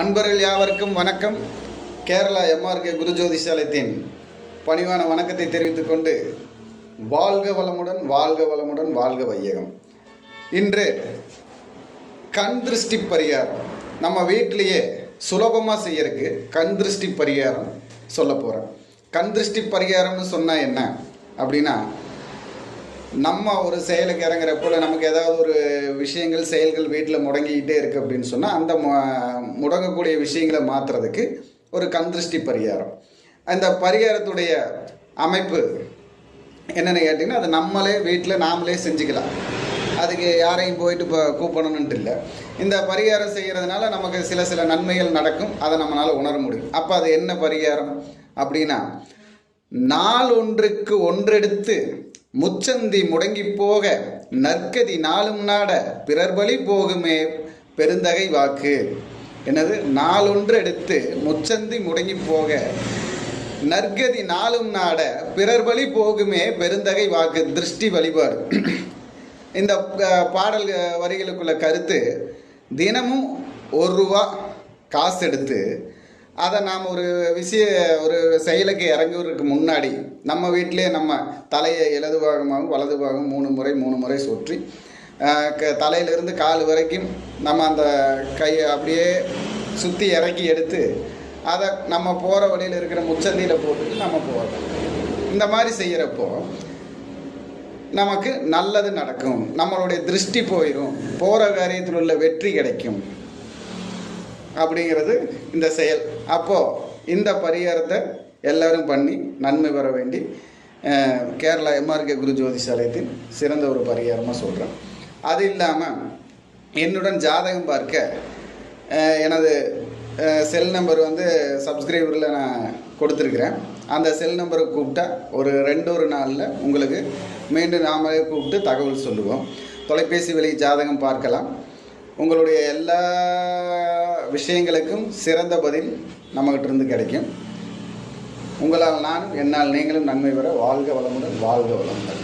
அன்பர்கள் யாவருக்கும் வணக்கம். கேரளா எம்ஆர்கே குரு ஜோதிஷாலயத்தின் பணிவான வணக்கத்தை தெரிவித்துக் கொண்டு வாழ்க வளமுடன் வாழ்க வளமுடன் வாழ்க வையகம். இன்று கண் திருஷ்டி பரிகாரம் நம்ம வீட்டிலேயே சுலபமாக செய்யறதுக்கு கண் திருஷ்டி பரிகாரம் சொல்ல போகிறேன் கண் திருஷ்டி பரிகாரம்னு சொன்னால் என்ன? அப்படின்னா நம்ம ஒரு செயலுக்கு இறங்குறப்போல நமக்கு ஏதாவது ஒரு விஷயங்கள் செயல்கள் வீட்டில் முடங்கிக்கிட்டே இருக்குது அப்படின்னு சொன்னால் அந்த முடங்கக்கூடிய விஷயங்களை மாற்றுறதுக்கு ஒரு கந்திருஷ்டி பரிகாரம். அந்த பரிகாரத்துடைய அமைப்பு என்னென்னு கேட்டிங்கன்னா அது நம்மளே வீட்டில் நாமளே செஞ்சுக்கலாம். அதுக்கு யாரையும் போயிட்டு இப்போ கூப்பிடணுன்ட்டு இல்லை. இந்த பரிகாரம் செய்கிறதுனால நமக்கு சில சில நன்மைகள் நடக்கும். அதை நம்மளால் உணர முடியும். அப்போ அது என்ன பரிகாரம் அப்படின்னா நாள் ஒன்றுக்கு ஒன்றெடுத்து முச்சந்தி முடங்கி போக நற்கதி நாளும் நாட பிறர் பலி போகுமே பெருந்தகை வாக்கு. என்னது? நாளொன்று எடுத்து முச்சந்தி முடங்கி போக நற்கதி நாளும் நாட பிறர் பலி போகுமே பெருந்தகை வாக்கு. திருஷ்டி வழிபாடு. இந்த பாடல் வரிகளுக்குள்ள கருத்து தினமும் ஒரு ரூபா காசு எடுத்து அதை நாம் ஒரு விஷய ஒரு செயலுக்கு இறங்குவதற்கு முன்னாடி நம்ம வீட்டிலே நம்ம தலையை இடது பாகமாகவும் வலது பாகம் மூணு முறை மூணு முறை சுற்றி க- தலையிலிருந்து கால் வரைக்கும் நம்ம அந்த கையை அப்படியே சுற்றி இறக்கி எடுத்து அதை நம்ம போகிற வழியில் இருக்கிற முச்சந்தியில் போட்டுட்டு நம்ம போகிறோம் இந்த மாதிரி செய்கிறப்போ நமக்கு நல்லது நடக்கும். நம்மளுடைய திருஷ்டி போயிடும் போகிற காரியத்தில் உள்ள வெற்றி கிடைக்கும். அப்படிங்கிறது இந்த செயல். அப்போது இந்த பரிகாரத்தை எல்லோரும் பண்ணி நன்மை பெற வேண்டி கேரளா எம்ஆர்கே குரு ஜோதிஷாலயத்தின் சிறந்த ஒரு பரிகாரமாக சொல்கிறேன் அது இல்லாமல் என்னுடன் ஜாதகம் பார்க்க எனது செல் நம்பர் வந்து சப்ஸ்கிரைபரில் நான் கொடுத்துருக்குறேன். அந்த செல் நம்பரை கூப்பிட்டா ஒரு ரெண்டு ஒரு நாளில் உங்களுக்கு மீண்டும் நாமளே கூப்பிட்டு தகவல் சொல்லுவோம். தொலைபேசி வழி ஜாதகம் பார்க்கலாம். உங்களுடைய எல்லா விஷயங்களுக்கும் சிறந்த பதில் நம்மகிட்ட இருந்து கிடைக்கும். உங்களால் நானும் என்னால் நீங்களும் நன்மை பெற வாழ்க வளமுடன் வாழ்க வளமுடன்.